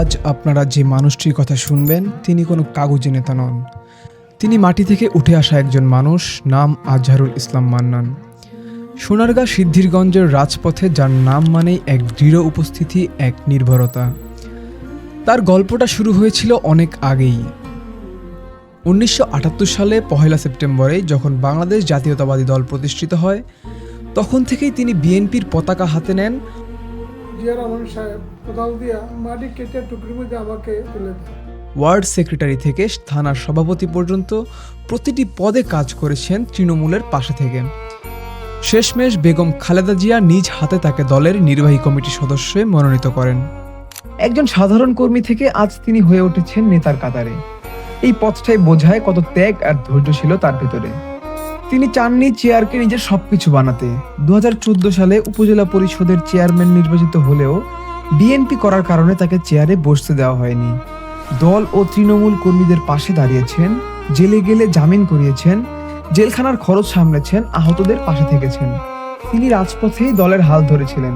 আজ আপনারা যে মানুষটির কথা শুনবেন, তিনি কোনো কাগজে নেতা নন। তিনি মাটি থেকে উঠে আসা একজন মানুষ, নাম আজহারুল ইসলাম মান্নান। সোনারগাঁ সিদ্ধিরগঞ্জের রাজপথে, যার নাম মানেই এক দৃঢ় উপস্থিতি, এক নির্ভরতা। তার গল্পটা শুরু হয়েছিল অনেক আগেই। উনিশশো আটাত্তর সালে, পহেলা সেপ্টেম্বরে, যখন বাংলাদেশ জাতীয়তাবাদী দল প্রতিষ্ঠিত হয়, তখন থেকেই তিনি বিএনপির পতাকা হাতে নেন জিয়া রহমান সাহেব, কোদাল দিয়া মাটি কেটে টুকরির মধ্যে আমাকে তুলে ওয়ার্ড সেক্রেটারি থেকে থানার সভাপতি পর্যন্ত প্রতিটি পদে কাজ করেছেন তৃণমূলের পাশে থেকে। শেষমেশ বেগম খালেদা জিয়া নিজ হাতে তাকে দলের নির্বাহী কমিটির সদস্যে মনোনীত করেন। একজন সাধারণ কর্মী থেকে আজ তিনি হয়ে উঠেছেন নেতার কাতারে। এই পথটাই বোঝায় কত ত্যাগ আর ধৈর্য ছিল তার ভেতরে। তিনি চাননি চেয়ারকে নিজের সবকিছু বানাতে। দুহাজার চোদ্দ সালে উপজেলা পরিষদের চেয়ারম্যান নির্বাচিত হলেও বিএনপি করার কারণে তাকে চেয়ারে বসতে দেওয়া হয়নি। দল ও তৃণমূল কর্মীদের পাশে দাঁড়িয়েছেন, জেলে গেলে জামিন করিয়েছেন, জেলখানার খরচ সামলেছেন, আহতদের পাশে থেকেছেন। তিনি রাজপথেই দলের হাল ধরেছিলেন।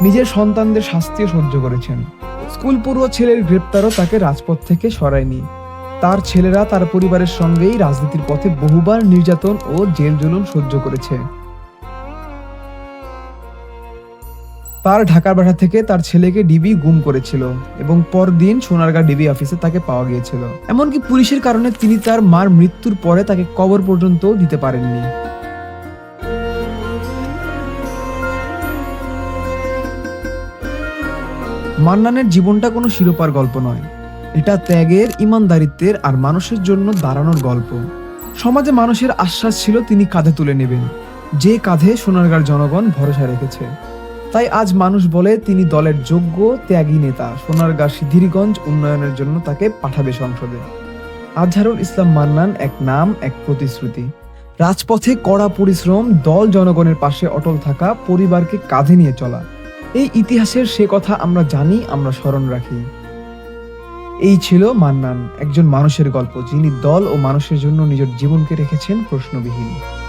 নিজের সন্তানদের শাস্তিও সহ্য করেছেন। স্কুল পড়ুয়া ছেলের গ্রেপ্তারও তাকে রাজপথ থেকে সরায়নি। তার ছেলেরা তার পরিবারের সঙ্গেই রাজনীতির পথে বহুবার নির্যাতন ও জেল জুলুম সহ্য করেছে। তার ঢাকার বাসা থেকে তার ছেলেকে ডিবি গুম করেছিল এবং পরদিন সোনারগাঁ ডিবি অফিসে তাকে পাওয়া গিয়েছিল। এমনকি পুলিশের কারণে তিনি তার মার মৃত্যুর পরে তাকে কবর পর্যন্ত দিতে পারেননি। মান্নানের জীবনটা কোনো শিরোপার গল্প নয়। এটা ত্যাগের, ইমানদারিত্বের আর মানুষের জন্য দাঁড়ানোর গল্প। সমাজে মানুষের আশ্বাস ছিল তিনি কাঁধে তুলে নেবেন। যে কাঁধে সোনারগাঁর জনগণ ভরসা রেখেছে। তাই আজ মানুষ বলে তিনি দলের যোগ্য, ত্যাগী নেতা। সোনারগাঁ সিদ্ধিরগঞ্জ উন্নয়নের জন্য তাকে পাঠাবে সংসদে। আজহারুল ইসলাম মান্নান এক নাম, এক প্রতিশ্রুতি। রাজপথে কড়া পরিশ্রম, দল জনগণের পাশে অটল থাকা, পরিবারকে কাঁধে নিয়ে চলা। এই ইতিহাসের সে কথা আমরা জানি, আমরা স্মরণ রাখি। এই ছিল মান্নান, একজন মানুষের গল্প যিনি দল ও মানুষের জন্য নিজের জীবনকে রেখেছেন প্রশ্নবিহীন।